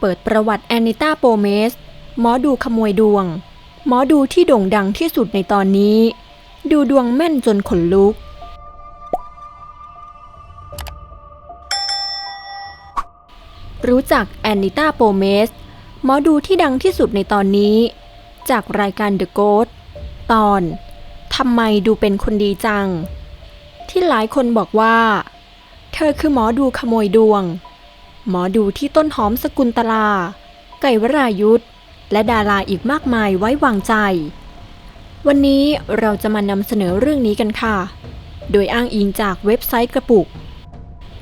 เปิดประวัติแอนนิต้าโปเมส หมอดูขโมยดวง หมอดูที่โด่งดังที่สุดในตอนนี้ ดูดวงแม่นจนขนลุก รู้จักแอนนิต้าโปเมส หมอดูที่ดังที่สุดในตอนนี้ จากรายการ The Ghost ตอนทำไมดูเป็นคนดีจัง ที่หลายคนบอกว่า เธอคือหมอดูขโมยดวง หมอดูที่ต้นหอมสกุลตลา ไก่วรายุทธและดาราอีกมากมายไว้วางใจ วันนี้เราจะมานำเสนอเรื่องนี้กันค่ะ โดยอ้างอิงจากเว็บไซต์กระปุก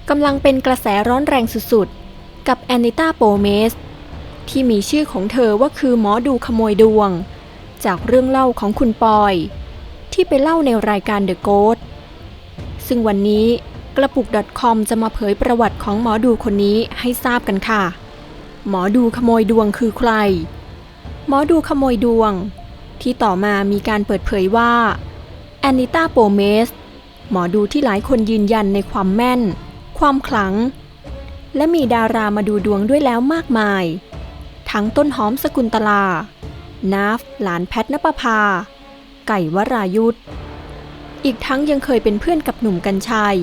กำลังเป็นกระแสร้อนแรงสุดๆ กับแอนนิต้าโปเมส ที่มีชื่อของเธอว่าคือหมอดูขโมยดวง จากเรื่องเล่าของคุณปอย ที่ไปเล่าในรายการ The Ghost ซึ่งวันนี้ กระปุก .com จะมาเผยประวัติของหมอดูคนนี้ให้ทราบกันค่ะ หมอดูขโมยดวงคือใคร หมอดูขโมยดวง ที่ต่อมามีการเปิดเผยว่าแอนนิต้าโปเมส หมอดูที่หลายคนยืนยันในความแม่น ความขลัง และมีดารามาดูดวงด้วยแล้วมากมาย ทั้งต้นหอมสกุลตลา นาฟ หลานแพทนปภา ไก่วรายุทธอีกทั้งยังเคยเป็นเพื่อนกับหนุ่มกัญชัย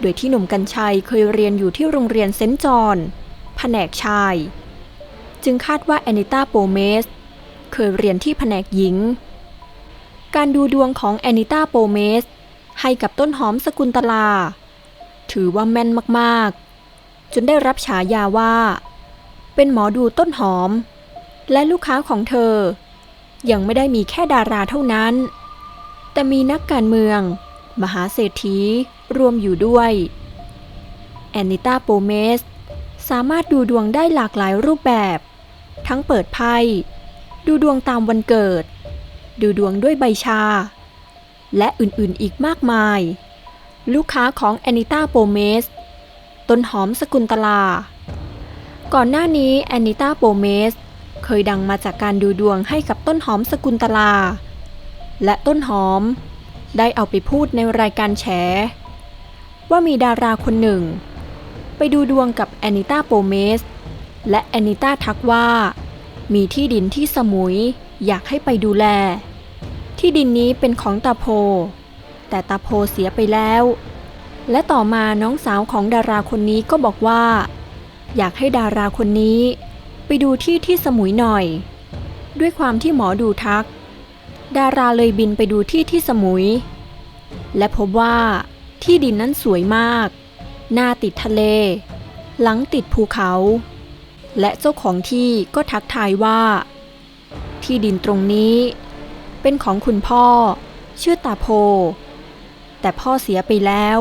โดยที่หนุ่มกัญชัยเคยเรียนอยู่ที่โรงเรียนเซนต์จอห์นแผนกชาย จึงคาดว่าแอนิต้าโปเมส เคยเรียนที่แผนกหญิง การดูดวงของแอนิต้าโปเมส ให้กับต้นหอมสกุลตลา ถือว่าแม่นมากๆ จนได้รับฉายาว่า เป็นหมอดูต้นหอม และลูกค้าของเธอ ยังไม่ได้มีแค่ดาราเท่านั้น แต่มีนักการเมือง มหาเศรษฐีรวมอยู่ด้วย แอนนิต้าโปเมส สามารถดูดวงได้หลากหลายรูปแบบ ทั้งเปิดไพ่ ดูดวงตามวันเกิด ดูดวงด้วยใบชา และอื่นๆอีกมากมาย ลูกค้าของแอนนิต้าโปเมส ต้นหอมสกุลตลา ก่อนหน้านี้แอนนิต้าโปเมสเคยดังมาจากการดูดวงให้กับต้นหอมสกุลตลา และต้นหอม ได้เอาไปพูดในรายการแฉ ว่ามีดาราคนหนึ่ง ไปดูดวงกับแอนิต้าโปเมส และแอนิต้าทักว่า มีที่ดินที่สมุยอยากให้ไปดูแล ที่ดินนี้เป็นของตาโพ แต่ตาโพเสียไปแล้ว และต่อมาน้องสาวของดาราคนนี้ก็บอกว่า อยากให้ดาราคนนี้ ไปดูที่ที่สมุยหน่อย ด้วยความที่หมอดูทัก ดาราเลยบินไปดูที่ที่สมุย และพบว่าที่ดินนั้นสวยมาก หน้าติดทะเล หลังติดภูเขา และเจ้าของที่ก็ทักทายว่า ที่ดินตรงนี้ เป็นของคุณพ่อ ชื่อตาโพ แต่พ่อเสียไปแล้ว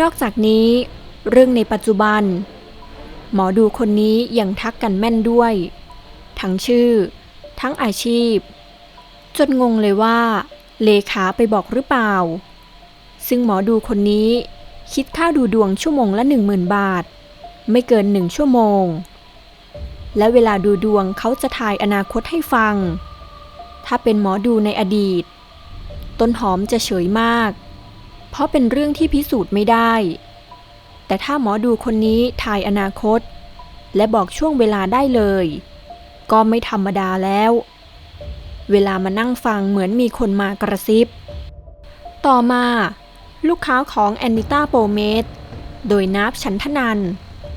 นอกจากนี้ เรื่องในปัจจุบัน หมอดูคนนี้ยังทักกันแม่นด้วย ทั้งชื่อ ทั้งอาชีพ จนงงเลยว่า เลขาไปบอกหรือเปล่า ซึ่งหมอดูคนนี้ คิดค่าดูดวงชั่วโมงละ 10,000 บาท ไม่เกินหนึ่งชั่วโมง และเวลาดูดวงเขาจะทายอนาคตให้ฟัง ถ้าเป็นหมอดูในอดีต ต้นหอมจะเฉยมาก เพราะเป็นเรื่องที่พิสูจน์ไม่ได้ แต่ถ้าหมอดูคนนี้ทายอนาคต และบอกช่วงเวลาได้เลย ก็ไม่ธรรมดาแล้ว เวลามานั่งฟังเหมือนมีคนมากระซิบ ต่อมา ลูกค้าของแอนนิต้าโปเมสโดยนาฟฉันทนัน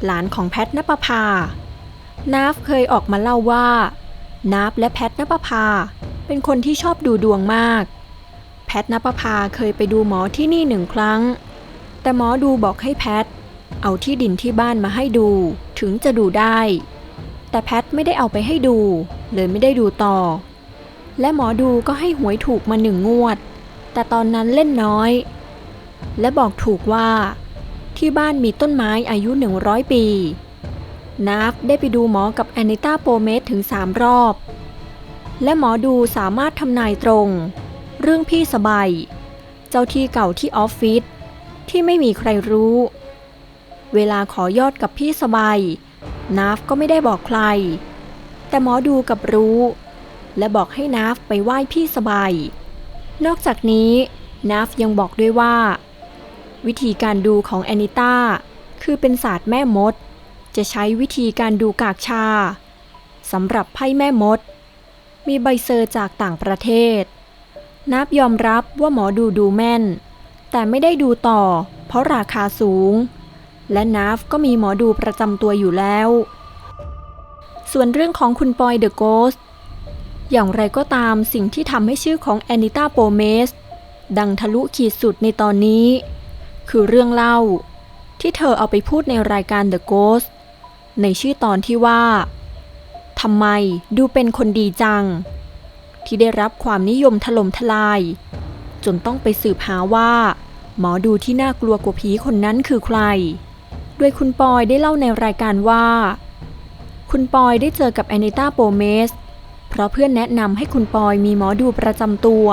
หลานของแพทนปภานาฟเคยออกมาเล่าว่า นาฟและแพทนปภาเป็นคนที่ชอบดูดวงมาก แพทนปภาเคยไปดูหมอที่นี่หนึ่งครั้ง แต่หมอดูบอกให้แพท เอาที่ดินที่บ้านมาให้ดูถึงจะดูได้ แต่แพทไม่ได้เอาไปให้ดู เลยไม่ได้ดูต่อ และหมอดูก็ให้หวยถูกมาหนึ่งงวด แต่ตอนนั้นเล่นน้อย และบอกถูกว่า ที่บ้านมีต้นไม้อายุ 100 ปีนาฟได้ไปดูหมอกับแอนิต้าโปเมสถึง 3 รอบ และหมอดูสามารถทำนายตรง เรื่องพี่สบาย เจ้าที่เก่าที่ออฟฟิศที่ไม่มีใครรู้ เวลาขอยอดกับพี่สบาย นาฟก็ไม่ได้บอกใคร แต่หมอดูกับรู้ และบอกให้นาฟไปไหว้พี่สบาย นอกจากนี้นาฟยังบอกด้วยว่า วิธีการดูของแอนิต้าคือเป็นศาสตร์แม่มด จะใช้วิธีการดูกากชาสำหรับไพ่แม่มด มีใบเซอร์จากต่างประเทศ นับยอมรับว่าหมอดูดูแม่น แต่ไม่ได้ดูต่อ เพราะราคาสูง และนาฟก็มีหมอดูประจำตัวอยู่แล้ว ส่วนเรื่องของคุณปอยเดอะโกส อย่างไรก็ตามสิ่งที่ทำให้ชื่อของแอนิต้าโปเมส ดังทะลุขีดสุดในตอนนี้ คือเรื่องเล่า ที่เธอเอาไปพูดในรายการ The Ghost ในชื่อตอนที่ว่าทำไมดูเป็นคนดีจัง ที่ได้รับความนิยมถล่มทลาย จนต้องไปสืบหาว่า หมอดูที่น่ากลัวกว่าผีคนนั้นคือใคร โดยคุณปอยได้เล่าในรายการว่า คุณปอยได้เจอกับแอนิต้าโปเมส เพราะเพื่อนแนะนำให้คุณปอยมีหมอดูประจำตัว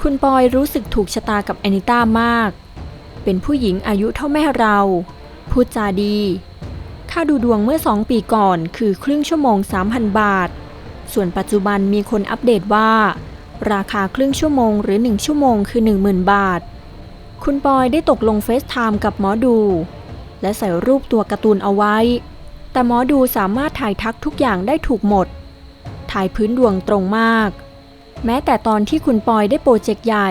คุณปอยรู้สึกถูกชะตากับแอนิต้ามาก เป็นผู้หญิงอายุเท่าแม่เรา พูดจาดี ค่าดูดวงเมื่อสองปีก่อนคือครึ่งชั่วโมง 3,000 บาท ส่วนปัจจุบันมีคนอัปเดตว่า ราคาครึ่งชั่วโมงหรือ 1 ชั่วโมงคือ 10,000 บาท คุณปอยได้ตกลงเฟซไทม์กับหมอดู และใส่รูปตัวการ์ตูนเอาไว้ แต่หมอดูสามารถถ่ายทักทุกอย่างได้ถูกหมด ถ่ายพื้นดวงตรงมาก แม้แต่ตอนที่คุณปอยได้โปรเจกต์ใหญ่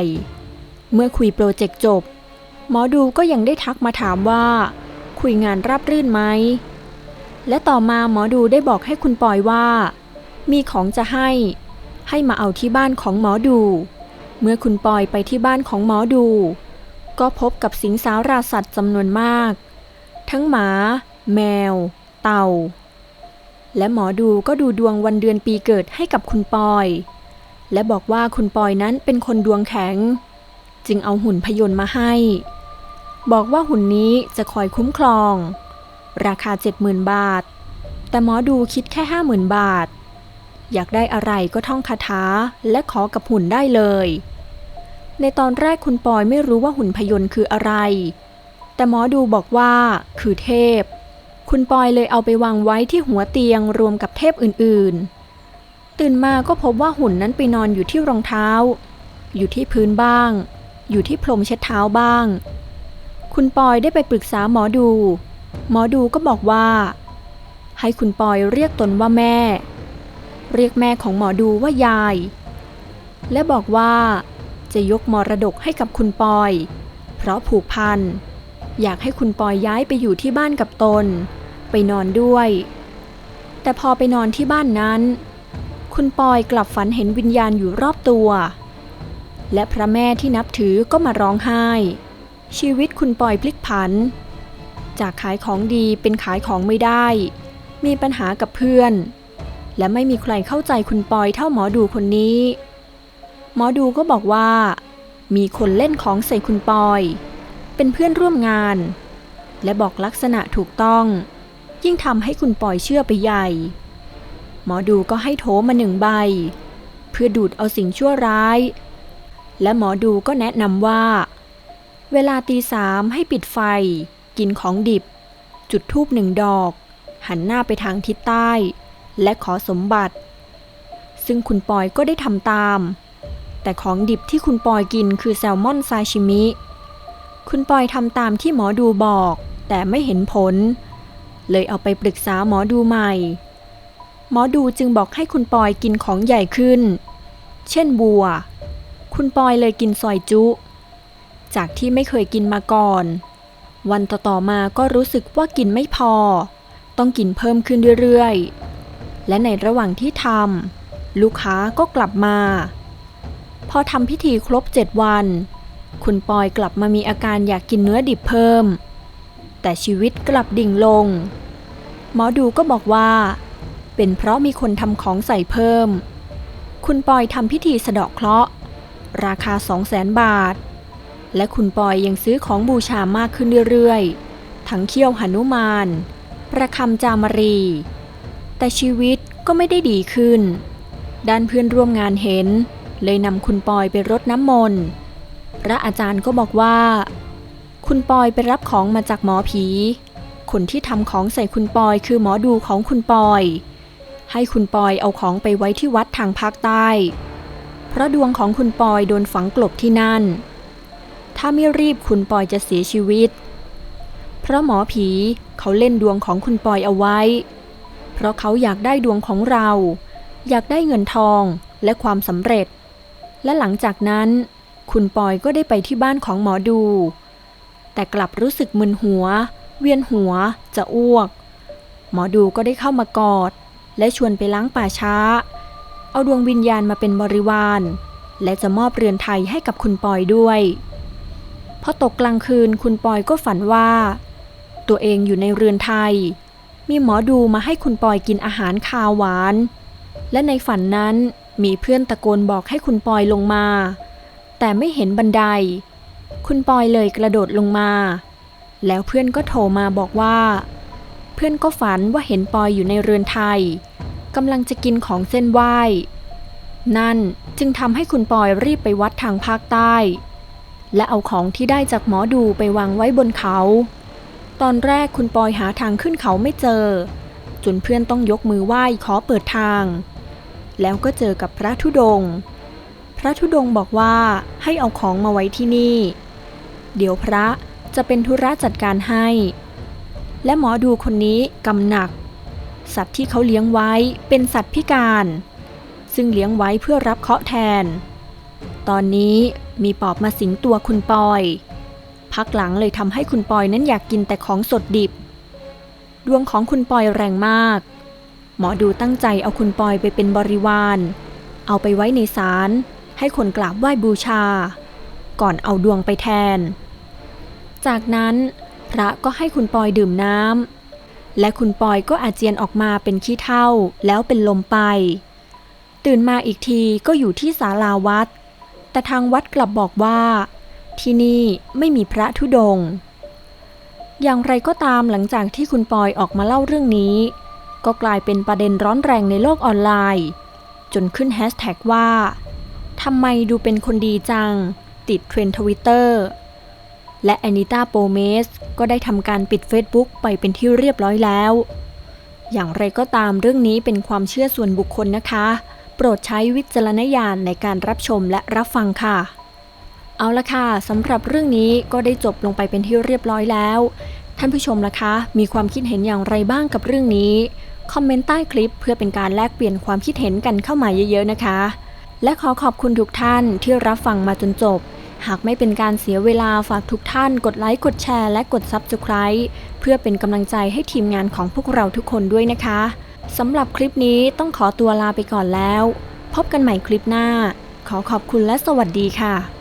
เมื่อคุยโปรเจกต์จบ หมอดูก็ยังได้ทักมาถามว่า คุยงานราบรื่นไหม และต่อมาหมอดูได้บอกให้คุณปอยว่า มีของจะให้ ให้มาเอาที่บ้านของหมอดู เมื่อคุณปอยไปที่บ้านของหมอดู ก็พบกับสิงสาราสัตว์จำนวนมาก ทั้งหมา แมว เต่า และหมอดูก็ดูดวงวันเดือนปีเกิดให้กับคุณปอย และบอกว่าคุณปอยนั้นเป็นคนดวงแข็ง จึงเอาหุ่นพยนต์มาให้ บอกว่าหุ่นนี้จะคอยคุ้มครอง ราคา 70,000 บาท แต่หมอดูคิดแค่ 50,000 บาท อยากได้อะไรก็ท่องคาถาและขอกับหุ่นได้เลย ในตอนแรกคุณปอยไม่รู้ว่าหุ่นพยนต์คืออะไร แต่หมอดูบอกว่าคือเทพ คุณปอยเลยเอาไปวางไว้ที่หัวเตียงรวมกับเทพอื่นๆ ตื่นมาก็พบว่าหุ่นนั้นไปนอนอยู่ที่รองเท้า อยู่ที่พื้นบ้าง อยู่ที่พรมเช็ดเท้าบ้าง คุณปอยได้ไปปรึกษาหมอดู หมอดูก็บอกว่า ให้คุณปอยเรียกตนว่าแม่ เรียกแม่ของหมอดูว่ายาย และบอกว่าจะยกมรดกให้กับคุณปอย เพราะผูกพัน อยากให้คุณปอยย้ายไปอยู่ที่บ้านกับตน ไปนอนด้วย แต่พอไปนอนที่บ้านนั้น คุณปอยกลับฝันเห็นวิญญาณอยู่รอบตัว และพระแม่ที่นับถือก็มาร้องไห้ ชีวิตคุณปอยพลิกผัน จากขายของดีเป็นขายของไม่ได้ มีปัญหากับเพื่อน และไม่มีใครเข้าใจคุณปอยเท่าหมอดูคนนี้ หมอดูก็บอกว่า มีคนเล่นของใส่คุณปอย เป็นเพื่อนร่วมงานและบอกลักษณะถูกต้อง ยิ่งทำให้คุณปอยเชื่อไปใหญ่ หมอดูก็ให้โถมาหนึ่งใบ เพื่อดูดเอาสิ่งชั่วร้าย และหมอดูก็แนะนำว่า เวลาตีสามให้ปิดไฟ กินของดิบ จุดธูปหนึ่งดอก หันหน้าไปทางทิศใต้ และขอสมบัติ ซึ่งคุณปอยก็ได้ทำตาม แต่ของดิบที่คุณปอยกินคือแซลมอนซาชิมิ คุณปอยทำตามที่หมอดูบอก แต่ไม่เห็นผลเเลยเอาไปปรึกษาหมอดูใหม่ หมอดูจึงบอกให้คุณปอยกินของใหญ่ขึ้น เช่นบัว คุณปอยเลยกินซอยจุ จากที่ไม่เคยกินมาก่อน วันต่อๆมาก็รู้สึกว่ากินไม่พอ ต้องกินเพิ่มขึ้นเรื่อยๆ และในระหว่างที่ทำลูกค้าก็กลับมา พอทำพิธีครบเจ็ดวัน คุณปอยกลับมามีอาการอยากกินเนื้อดิบเพิ่ม แต่ชีวิตกลับดิ่งลง หมอดูก็บอกว่า เป็นเพราะมีคนทำของใส่เพิ่ม คุณปอยทำพิธีสะเดาะเคราะห์ราคา 200,000บาท และคุณปอยยังซื้อของบูชามากขึ้นเรื่อยๆ ทั้งเขี้ยวหนุมาน ประคำจามรี แต่ชีวิตก็ไม่ได้ดีขึ้น ด้านเพื่อนร่วมงานเห็น เลยนำคุณปอยไปรดน้ำมนต์ พระอาจารย์ก็บอกว่า คุณปอยไปรับของมาจากหมอผี คนที่ทำของใส่คุณปอยคือหมอดูของคุณปอย ให้คุณปอยเอาของไปไว้ที่วัดทางภาคใต้ เพราะดวงของคุณปอยโดนฝังกลบที่นั่น ถ้าไม่รีบคุณปอยจะเสียชีวิต เพราะหมอผีเขาเล่นดวงของคุณปอยเอาไว้ เพราะเขาอยากได้ดวงของเรา อยากได้เงินทองและความสำเร็จ และหลังจากนั้น คุณปอยก็ได้ไปที่บ้านของหมอดู แต่กลับรู้สึกมึนหัว เวียนหัว จะอ้วก หมอดูก็ได้เข้ามากอด และชวนไปล้างป่าช้า เอาดวงวิญญาณมาเป็นบริวาร และจะมอบเรือนไทยให้กับคุณปอยด้วยพอตกกลางคืนคุณปอยก็ฝันว่า ตัวเองอยู่ในเรือนไทย มีหมอดูมาให้คุณปอยกินอาหารคาวหวาน และในฝันนั้นมีเพื่อนตะโกนบอกให้คุณปอยลงมา แต่ไม่เห็นบันได คุณปอยเลยกระโดดลงมา แล้วเพื่อนก็โทรมาบอกว่า เพื่อนก็ฝันว่าเห็นปอยอยู่ในเรือนไทยกำลังจะกินของเส้นไหว้ นั่นจึงทำให้คุณปอยรีบไปวัดทางภาคใต้ และเอาของที่ได้จากหมอดูไปวางไว้บนเขา ตอนแรกคุณปอยหาทางขึ้นเขาไม่เจอ จนเพื่อนต้องยกมือไหว้ขอเปิดทาง แล้วก็เจอกับพระธุดงค์พระธุดงค์บอกว่าให้เอาของมาไว้ที่นี่ เดี๋ยวพระจะเป็นธุระจัดการให้ และหมอดูคนนี้กำหนัก สัตว์ที่เขาเลี้ยงไว้เป็นสัตว์พิการ ซึ่งเลี้ยงไว้เพื่อรับเคาะแทน ตอนนี้มีปอบมาสิงตัวคุณปอย พักหลังเลยทำให้คุณปอยนั้นอยากกินแต่ของสดดิบ ดวงของคุณปอยแรงมาก หมอดูตั้งใจเอาคุณปอยไปเป็นบริวาร เอาไปไว้ในศาลให้คนกราบไหว้บูชา ก่อนเอาดวงไปแทน จากนั้นพระก็ให้คุณปอยดื่มน้ำ และคุณปอยก็อาเจียนออกมาเป็นขี้เถ้าแล้วเป็นลมไป ตื่นมาอีกทีก็อยู่ที่ศาลาวัด แต่ทางวัดกลับบอกว่า ที่นี่ไม่มีพระธุดง อย่างไรก็ตามหลังจากที่คุณปอยออกมาเล่าเรื่องนี้ ก็กลายเป็นประเด็นร้อนแรงในโลกออนไลน์ จนขึ้นแฮชแท็กว่าทำไมดูเป็นคนดีจัง ติดเทรนด์ทวิตเตอร์และแอนิต้าโปเมสก็ได้ทำการปิด Facebook ไปเป็นที่เรียบร้อยแล้ว อย่างไรก็ตามเรื่องนี้เป็นความเชื่อส่วนบุคคลนะคะ โปรดใช้วิจารณญาณในการรับชมและรับฟังค่ะ เอาละค่ะสำหรับเรื่องนี้ก็ได้จบลงไปเป็นที่เรียบร้อยแล้ว ท่านผู้ชมล่ะคะ มีความคิดเห็นอย่างไรบ้างกับเรื่องนี้ คอมเมนต์ใต้คลิปเพื่อเป็นการแลกเปลี่ยนความคิดเห็นกันเข้ามาเยอะๆนะคะ และขอขอบคุณทุกท่านที่รับฟังมาจนจบ หากไม่เป็นการเสียเวลาฝากทุกท่านกดไลค์กดแชร์และกด Subscribe เพื่อเป็นกำลังใจให้ทีมงานของพวกเราทุกคนด้วยนะคะสำหรับคลิปนี้ต้องขอตัวลาไปก่อนแล้ว พบกันใหม่คลิปหน้า ขอขอบคุณและสวัสดีค่ะ